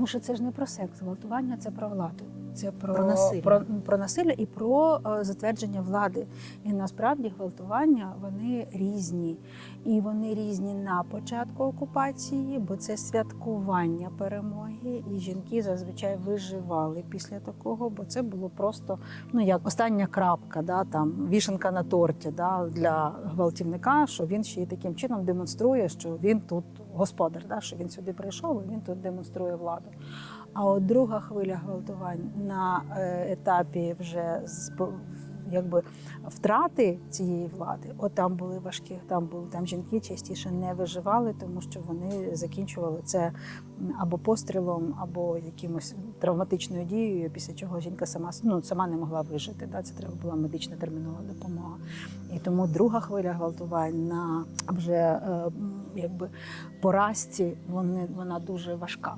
Тому що це ж не про секс, гвалтування це про владу. Це про, Про насилля. про, про насилля і про е, затвердження влади. І насправді гвалтування вони різні. І вони різні на початку окупації, бо це святкування перемоги. І жінки зазвичай виживали після такого, бо це було просто ну як остання крапка, да, там вішенка на торті да, для гвалтівника, що він ще й таким чином демонструє, що він тут господар, да, що він сюди прийшов і він тут демонструє владу. А от друга хвиля гвалтувань на е, етапі вже з якби втрати цієї влади, от там були важкі, там були там жінки частіше не виживали, тому що вони закінчували це або пострілом, або якимось травматичною дією, після чого жінка сама ну, сама не могла вижити. Да? Це треба була медична термінова допомога. І тому друга хвиля гвалтувань на вже е, якби поразці вони, вона дуже важка.